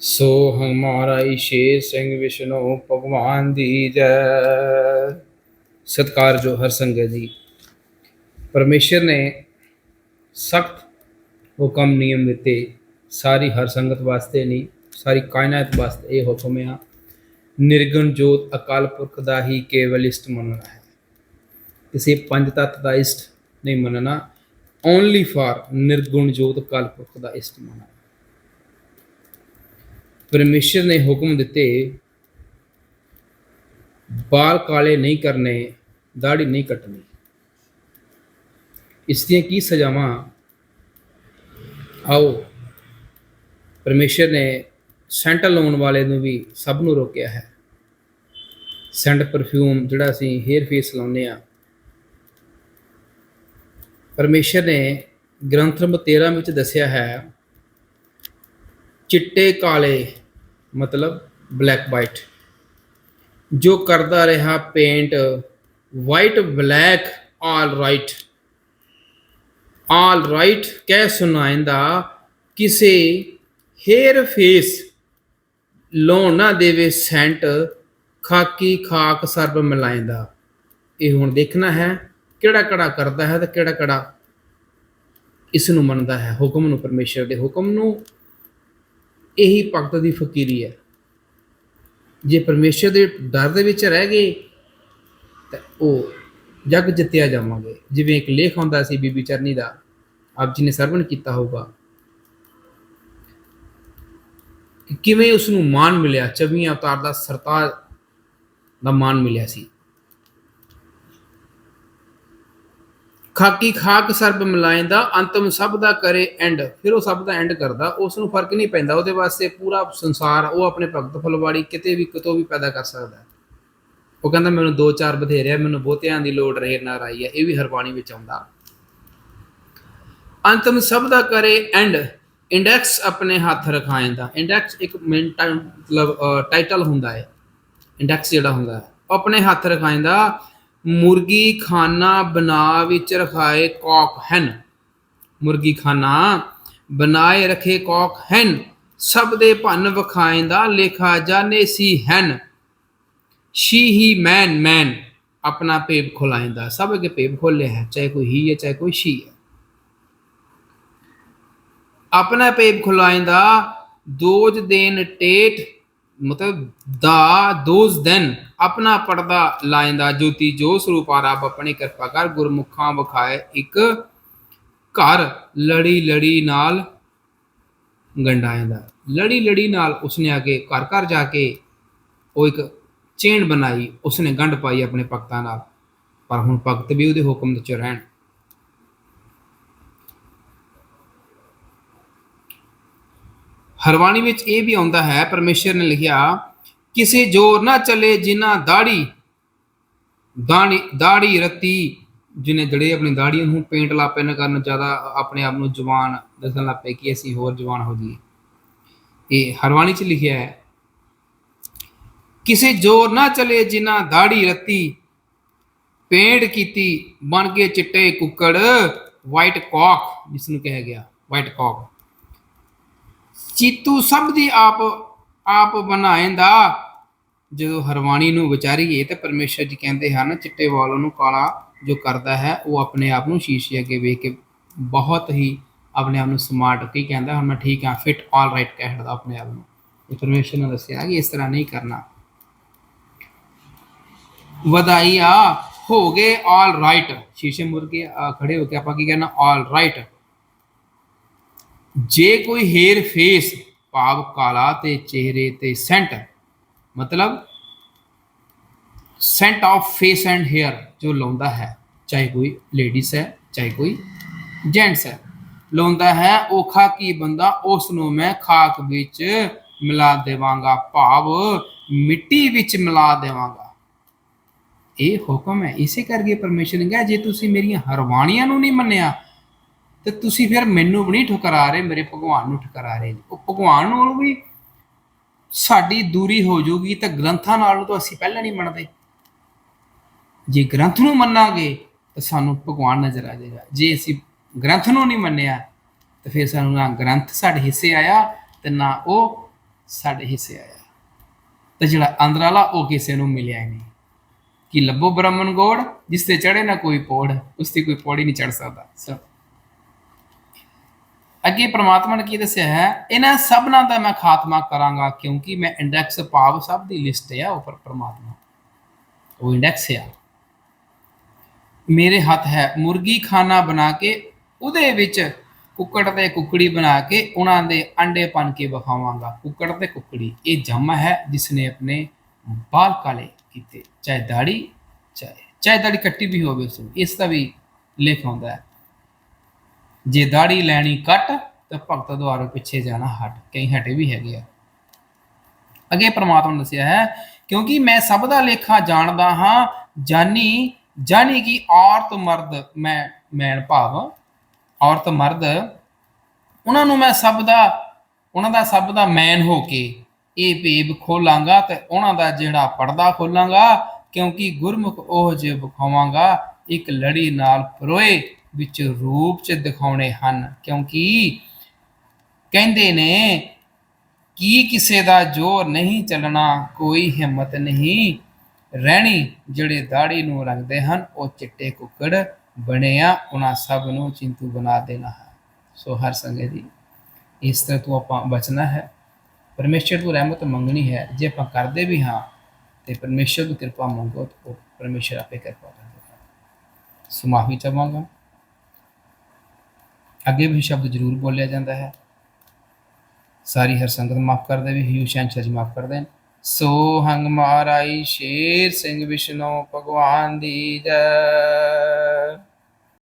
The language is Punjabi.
ਸੋ ਹਮਾਰਾ ਈਸ਼ੇ ਸਿੰਘ ਵਿਸ਼ਨੋ ਭਗਵਾਨ ਦੀ ਜੈ। ਸਤਕਾਰ ਜੋ ਹਰ ਸੰਗਤ ਜੀ। ਪਰਮੇਸ਼ਰ ਨੇ ਸਖਤ ਹੁਕਮ ਨਿਯਮ ਦਿੱਤੇ। ਸਾਰੀ ਹਰ ਸੰਗਤ ਵਾਸਤੇ ਨਹੀਂ, ਸਾਰੀ ਕਾਇਨਾਤ ਵਾਸਤੇ ਇਹ ਹੁਕਮ ਆ। ਨਿਰਗੁਣ ਜੋਤ ਅਕਾਲ ਪੁਰਖ ਦਾ ਹੀ ਕੇਵਲ ਇਸ਼ਟ ਮੰਨਣਾ ਹੈ। ਕਿਸੇ ਪੰਜ ਤੱਤ ਦਾ ਇਸ਼ਟ ਨਹੀਂ ਮੰਨਣਾ। ਓਨਲੀ ਫਾਰ ਨਿਰਗੁਣ ਜੋਤ ਅਕਾਲ ਪੁਰਖ ਦਾ ਇਸ਼ਟ ਮੰਨਣਾ। ਪਰਮੇਸ਼ਰ ਨੇ ਹੁਕਮ ਦਿੱਤੇ, ਬਾਲ ਕਾਲੇ ਨਹੀਂ ਕਰਨੇ ਦਾੜੀ ਨਹੀਂ ਕੱਟਣੀ। ਇਸ ਦੀਆਂ ਕੀ ਸਜ਼ਾਵਾਂ? ਆਓ, ਪਰਮੇਸ਼ਰ ਨੇ ਸੈਂਟ ਲਾਉਣ ਵਾਲੇ ਨੂੰ ਵੀ ਸਭ ਨੂੰ ਰੋਕਿਆ ਹੈ। ਸੈਂਟ ਪਰਫਿਊਮ ਜਿਹੜਾ ਅਸੀਂ ਹੇਅਰ ਫੇਸ ਲਾਉਂਦੇ ਆ ਪਰਮੇਸ਼ਰ ਨੇ ਗ੍ਰੰਥ ਨੰਬਰ 13 ਵਿੱਚ ਦੱਸਿਆ ਹੈ, ਚਿੱਟੇ ਕਾਲੇ ਮਤਲਬ ਬਲੈਕ ਵਾਈਟ ਜੋ ਕਰਦਾ ਰਿਹਾ paint white black all right all right ਕਹਿ ਸੁਣਾਇੰਦਾ, ਕਿਸੇ ਹੇਅਰ ਫੇਸ ਲਾਉਣ ਦੇਵੇ ਸੈਂਟ ਖਾਕੀ ਖਾਕ ਸਰਬ ਮਿਲਾਇੰਦਾ। ਇਹ ਹੁਣ ਦੇਖਣਾ ਹੈ ਕਿਹੜਾ ਕਿਹੜਾ ਕਰਦਾ ਹੈ ਤੇ ਕਿਹੜਾ ਕਿਹੜਾ ਇਸ ਨੂੰ ਮੰਨਦਾ ਹੈ, ਹੁਕਮ ਨੂੰ ਪਰਮੇਸ਼ਰ ਦੇ ਹੁਕਮ ਨੂੰ। ਇਹੀ ਭਗਤ ਦੀ ਫਕੀਰੀ ਹੈ। ਜੇ ਪਰਮੇਸ਼ਰ ਦੇ ਡਰ ਦੇ ਵਿੱਚ ਰਹਿ ਗਏ, ਤਾਂ ਉਹ ਜਗ ਜਿੱਤਿਆ ਜਾਵਾਂਗੇ। ਜਿਵੇਂ ਇੱਕ ਲੇਖ ਆਉਂਦਾ ਸੀ ਬੀਬੀ ਚਰਨੀ ਦਾ, ਆਪ ਜੀ ਨੇ ਸਰਵਣ ਕੀਤਾ ਹੋਊਗਾ। ਕਿਵੇਂ ਉਸ ਨੂੰ ਮਾਨ ਮਿਲਿਆ, ਚਵੀਆਂ ਅਵਤਾਰ ਦਾ ਸਰਤਾਜ ਦਾ ਮਾਨ ਮਿਲਿਆ ਸੀ। ਖਾਕੀ ਖਾਕ ਸਰਬ ਮਿਲਾਇਂਦਾ ਅੰਤਮ ਸਭ ਦਾ ਕਰੇ ਐਂਡ ਫਿਰ ਉਹ ਸਭ ਦਾ ਐਂਡ ਕਰਦਾ। ਉਸ ਨੂੰ ਫ਼ਰਕ ਨਹੀਂ ਪੈਂਦਾ। ਉਹਦੇ ਵਾਸਤੇ ਪੂਰਾ ਸੰਸਾਰ, ਉਹ ਆਪਣੇ ਭਗਤ ਫੁੱਲਵਾੜੀ ਕਿਤੇ ਵੀ, ਕਿਤੋਂ ਵੀ ਪੈਦਾ ਕਰ ਸਕਦਾ ਉਹ ਕਹਿੰਦਾ, ਮੈਨੂੰ ਦੋ ਚਾਰ ਬਥੇਰੇ ਮੈਨੂੰ ਬਹੁਤਿਆਂ ਦੀ ਲੋੜ ਰਹੇ, ਨਾ ਰਾਈ ਹੈ ਇਹ ਵੀ ਹਰਬਾਣੀ ਵਿੱਚ ਆਉਂਦਾ। ਅੰਤਮ ਸਭ ਦਾ ਕਰੇ ਐਂਡ ਇੰਡੈਕਸ ਆਪਣੇ ਹੱਥ ਰਖਾਇਂਦਾ ਇੰਡੈਕਸ ਇੱਕ ਮੇਨ ਮਤਲਬ ਟਾਈਟਲ ਹੁੰਦਾ ਹੈ। ਇੰਡੈਕਸ ਜਿਹੜਾ ਹੁੰਦਾ ਹੈ। ਉਹ ਆਪਣੇ ਹੱਥ ਰਖਾਇਂਦਾ ਮੁਰਗੀ ਖਾਨਾ ਬਣਾ ਵਿੱਚ ਰਖਾਏ ਕੌਕ ਹਨ। ਮੁਰਗੀ ਖਾਨਾ ਬਣਾਏ ਰਖੇ ਕੌਕ ਹਨ। ਸਭ ਦੇ ਭੰਨ ਵਖਾਇਂਦਾ ਲੇਖਾ ਜਾਣੇ ਸੀ ਹਨ। ਸ਼ੀ ਹੀ ਮੈਨ ਮੈਨ, ਆਪਣਾ ਪੇਬ ਖੋਲਾਇਂਦਾ ਸਭ ਕੇ ਪੇਬ ਖੋਲੇ ਹੈ, ਚਾਹੇ ਕੋਈ ਹੀ ਹੈ, ਚਾਹੇ ਕੋਈ ਸ਼ੀ ਹੈ। ਆਪਣਾ ਪੇਬ ਖੁਲਾਇਂਦਾ ਦੋਜ ਦੇਨ ਟੇਟ ਮਤਲਬ ਦਾ, ਦੋਜ ਦੈਨ। ਆਪਣਾ ਪਰਦਾ ਲਾਇਂਦਾ ਜੋਤੀ ਜੋ ਸਰੂਪ ਰੱਬ ਆਪਣੀ ਕਿਰਪਾ ਕਰ ਗੁਰਮੁਖਾਂ ਵਿਖਾਏ ਇੱਕ ਘਰ ਲੜੀ ਲੜੀ ਨਾਲ ਗੰਡਾਇਂਦਾ ਲੜੀ ਲੜੀ ਨਾਲ ਉਸਨੇ ਆ ਕੇ ਘਰ ਘਰ ਜਾ ਕੇ ਉਹ ਇੱਕ ਚੇਨ ਬਣਾਈ, ਉਸਨੇ ਗੰਢ ਪਾਈ ਆਪਣੇ ਭਗਤਾਂ ਨਾਲ। ਪਰ ਹੁਣ ਭਗਤ ਵੀ ਉਹਦੇ ਹੁਕਮ ਦੇ ਚ ਰਹਿਣ। ਹਰਵਾਣੀ ਵਿੱਚ ਇਹ ਵੀ ਆਉਂਦਾ ਹੈ, ਪਰਮੇਸ਼ਰ ਨੇ ਲਿਖਿਆ ਕਿਸੇ ਜੋਰ ਨਾ ਚਲੇ ਜਿਨ੍ਹਾਂ ਦਾੜੀ ਦਾੜੀ ਦਾੜੀ ਰਤੀ, ਜਿਨੇ ਜੜੇ ਆਪਣੀ ਦਾੜੀ ਨੂੰ ਪੇਂਟ ਲਾਪੇ ਨਾ ਕਰਨ, ਜ਼ਿਆਦਾ ਆਪਣੇ ਆਪ ਨੂੰ ਜਵਾਨ ਦੱਸਣ ਲੱਪੇ ਕਿ ਅਸੀਂ ਹੋਰ ਜਵਾਨ ਹੋ ਜਾਈਏ। ਇਹ ਹਰਵਾਣੀ ਚ ਲਿਖਿਆ ਹੈ, ਕਿਸੇ ਜੋਰ ਨਾ ਚਲੇ ਜਿਨ੍ਹਾਂ ਦਾੜੀ ਰਤੀ, ਪੇਂਟ ਕੀਤੀ, ਬਣ ਕੇ ਚਿੱਟੇ ਕੁੱਕੜ ਵਾਈਟ ਕੌਕ ਜਿਸ ਨੂੰ ਕਿਹਾ ਗਿਆ ਵਾਈਟ ਕੌਕ ਚੀਤੂ ਸਭ ਦੀ ਆਪ ਆਪ ਬਣਾਏਂਦਾ। ਜਦੋਂ ਹਰਵਾਣੀ ਨੂੰ ਵਿਚਾਰੀਏ ਤੇ ਪਰਮੇਸ਼ਰ ਜੀ ਕਹਿੰਦੇ ਹਨ ਚਿੱਟੇ ਵਾਲੋਂ ਨੂੰ ਕਾਲਾ ਜੋ ਕਰਦਾ ਹੈ ਉਹ ਆਪਣੇ ਆਪ ਨੂੰ ਸ਼ੀਸ਼ੇ ਅੱਗੇ ਵੇਖ ਕੇ ਬਹੁਤ ਹੀ ਆਪਣੇ ਆਪ ਨੂੰ ਸਮਾਰਟ ਕੀ ਕਹਿੰਦਾ ਹੁਣ ਮੈਂ ਠੀਕ ਹਾਂ ਫਿਟ ਆਲ ਰਾਈਟ ਕਹਿੰਦਾ ਆਪਣੇ ਆਪ ਨੂੰ। ਇਹ ਪਰਮੇਸ਼ਰ ਨੇ ਦੱਸਿਆ ਕਿ ਇਸ ਤਰ੍ਹਾਂ ਨਹੀਂ ਕਰਨਾ। ਵਧਾਈਆ ਹੋ ਗਏ ਆਲ ਰਾਈਟ ਸ਼ੀਸ਼ੇ ਮੁਰਗੇ ਅ, ਖੜੇ ਹੋ ਕੇ ਆਪਾਂ ਕੀ ਕਹਿਣਾ? ਆਲ ਰਾਈਟ ਜੇ ਕੋਈ ਹੇਰ ਫੇਸ ਭਾਵ ਕਾਲਾ ਤੇ ਚਿਹਰੇ ਤੇ ਸੈਂਟ ਮਤਲਬ scent of face and hair ਜੋ ਲਾਉਂਦਾ ਹੈ, ਚਾਹੇ ਕੋਈ ਲੇਡੀਜ਼ ਹੈ, ਚਾਹੇ ਕੋਈ ਜੈਂਟਸ ਹੈ, ਲਾਉਂਦਾ ਹੈ, ਉਹ ਖਾਕੀ ਬੰਦਾ? ਉਸ ਨੂੰ ਮੈਂ ਖਾਕ ਵਿੱਚ ਮਿਲਾ ਦੇਵਾਂਗਾ, ਭਾਵ ਮਿੱਟੀ ਵਿੱਚ ਮਿਲਾ ਦੇਵਾਂਗਾ। ਇਹ ਹੁਕਮ ਹੈ। ਇਸੇ ਕਰਕੇ ਪਰਮੇਸ਼ਰ ਨੇ ਕਿਹਾ, ਜੇ ਤੁਸੀਂ ਮੇਰੀਆਂ ਹਰਵਾਣੀਆਂ ਨੂੰ ਨਹੀਂ ਮੰਨਿਆ ਤੇ ਤੁਸੀਂ ਫਿਰ ਮੈਨੂੰ ਵੀ ਨਹੀਂ ਠੁਕਰਾ ਰਹੇ, ਮੇਰੇ ਭਗਵਾਨ ਨੂੰ ਠੁਕਰਾ ਰਹੇ ਜੀ। ਉਹ ਭਗਵਾਨ ਨੂੰ ਵੀ ਸਾਡੀ ਦੂਰੀ ਹੋ ਜਾਊਗੀ ਤਾਂ ਗ੍ਰੰਥਾਂ ਨਾਲ ਤਾਂ ਅਸੀਂ ਪਹਿਲਾਂ ਨਹੀਂ ਮੰਨਦੇ। ਜੇ ਗ੍ਰੰਥ ਨੂੰ ਮੰਨਾਂਗੇ ਤਾਂ ਸਾਨੂੰ ਭਗਵਾਨ ਨਜ਼ਰ ਆ ਜਾਏਗਾ। ਜੇ ਅਸੀਂ ਗ੍ਰੰਥ ਨੂੰ ਨਹੀਂ ਮੰਨਿਆ ਤਾਂ ਫਿਰ ਸਾਨੂੰ ਨਾ ਗ੍ਰੰਥ ਸਾਡੇ ਹਿੱਸੇ ਆਇਆ ਤੇ ਨਾ ਉਹ ਸਾਡੇ ਹਿੱਸੇ ਆਇਆ। ਤੇ ਜਿਹੜਾ ਅੰਦਰ ਵਾਲਾ ਉਹ ਕਿਸੇ ਨੂੰ ਮਿਲਿਆ ਹੀ ਨਹੀਂ। ਕਿ ਲੱਭੋ ਬ੍ਰਹਮਨ ਗੋੜ, ਜਿਸ ਤੇ ਚੜੇ ਨਾ ਕੋਈ ਪੌੜ, ਉਸ ਤੇ ਕੋਈ ਪੌੜੀ ਨਹੀਂ ਚੜ ਸਕਦਾ। ਸਭ ਅੱਗੇ ਪ੍ਰਮਾਤਮਾ ਨੇ ਕੀ ਦੱਸਿਆ ਹੈ? ਇਹਨਾਂ ਸਭਨਾਂ ਦਾ ਮੈਂ ਖਾਤਮਾ ਕਰਾਂਗਾ ਕਿਉਂਕਿ ਮੈਂ ਇੰਡੈਕਸ ਭਾਵ ਸਭ ਦੀ ਲਿਸਟ ਹੈ ਉਪਰ ਪ੍ਰਮਾਤਮਾ। ਉਹ ਇੰਡੈਕਸ ਹੈ ਮੇਰੇ ਹੱਥ ਹੈ ਮੁਰਗੀ ਖਾਨਾ ਬਣਾ ਕੇ, ਉਹਦੇ ਵਿੱਚ ਕੁੱਕੜ ਤੇ ਕੁੱਕੜੀ ਬਣਾ ਕੇ, ਉਹਨਾਂ ਦੇ ਅੰਡੇ ਪਨ ਕੇ ਵਿਖਾਵਾਂਗਾ। ਕੁੱਕੜ ਤੇ ਕੁੱਕੜੀ, ਇਹ ਜੰਮ ਹੈ ਜਿਸ ਨੇ ਆਪਣੇ ਬਾਲ ਕਾਲੇ ਕੀਤੇ, ਚਾਹੇ ਦਾੜੀ ਚਾਹੇ ਚਾਹੇ ਦਾੜੀ ਕੱਟੀ ਵੀ ਹੋਵੇ ਉਸ ਇਸ ਦਾ ਵੀ ਲੇਖ ਆਉਂਦਾ ਹੈ। ਜੇ ਦਾੜੀ ਲੈਣੀ ਕੱਟ, ਤਾਂ ਭਗਤ ਦੁਆਰੇ ਪਿੱਛੇ ਜਾਣਾ ਹਟ। ਕਈ ਹਟੇ ਵੀ ਹੈਗੇ ਆ। ਅੱਗੇ ਪ੍ਰਮਾਤਮਾ ਨੇ ਦੱਸਿਆ ਹੈ, ਕਿਉਂਕਿ ਮੈਂ ਸਭ ਦਾ ਲੇਖਾ ਜਾਣਦਾ ਹਾਂ, ਜਾਨੀ ਜਾਨੀ ਕਿ ਔਰਤ ਮਰਦ ਮੈਂ ਮੈਨ ਭਾਵ, ਔਰਤ ਮਰਦ, ਉਹਨਾਂ ਨੂੰ ਮੈਂ ਸਭ ਦਾ, ਉਹਨਾਂ ਦਾ ਸਭ ਦਾ ਮੈਨ ਹੋ ਕੇ ਇਹ ਭੇਬ ਖੋਲਾਂਗਾ ਤੇ ਉਹਨਾਂ ਦਾ ਜਿਹੜਾ ਪਰਦਾ ਖੋਲਾਂਗਾ, ਕਿਉਂਕਿ ਗੁਰਮੁਖ ਉਹ ਜੇ ਵਿਖਾਵਾਂਗਾ, ਇੱਕ ਲੜੀ ਨਾਲ ਪਰੋਏ। ਵਿੱਚ ਰੂਪ ਚ ਦਿਖਾਉਣੇ ਹਨ, ਕਿਉਂਕਿ ਕਹਿੰਦੇ ਨੇ ਕੀ ਕਿਸੇ ਦਾ ਜੋਰ ਨਹੀਂ ਚੱਲਣਾ, ਕੋਈ ਹਿੰਮਤ ਨਹੀਂ। ਰਹਿਣੀ ਜਿਹੜੇ ਦਾੜੀ ਨੂੰ ਰੰਗਦੇ ਹਨ, ਉਹ ਚਿੱਟੇ ਕੁੱਕੜ ਬਣਿਆ, ਉਹਨਾਂ ਸਭ ਨੂੰ ਚਿੰਤੂ ਬਣਾ ਦੇਣਾ ਹੈ। ਸੋ ਹਰ ਸੰਗਤ ਜੀ, ਇਸ ਤਰ੍ਹਾਂ ਤੋਂ ਆਪਾਂ ਬਚਣਾ ਹੈ। ਪਰਮੇਸ਼ਰ ਤੋਂ ਰਹਿਮਤ ਮੰਗਣੀ ਹੈ। ਜੇ ਆਪਾਂ ਕਰਦੇ ਵੀ ਹਾਂ, ਤੇ ਪਰਮੇਸ਼ਰ ਦੀ ਕਿਰਪਾ ਮੰਗੋ, ਤਾਂ ਪਰਮੇਸ਼ਰ ਆਪੇ ਕਿਰਪਾ ਕਰੇਗਾ ਸੋ ਚਾਹਾਂਗਾ ਅੱਗੇ ਵੀ ਸ਼ਬਦ ਜ਼ਰੂਰ ਬੋਲਿਆ ਜਾਂਦਾ ਹੈ। ਸਾਰੀ ਹਰ ਸੰਗਤ ਮਾਫ ਕਰ ਦੇਵੇ, ਹਿਊ ਜੀ ਮਾਫ ਕਰ ਦੇਣ। ਸੋ ਹੰਗ ਮਹਾਰਾਈ, ਸ਼ੇਰ ਸਿੰਘ ਵਿਸ਼ਨੋ, ਭਗਵਾਨ ਦੀ ਜੈ।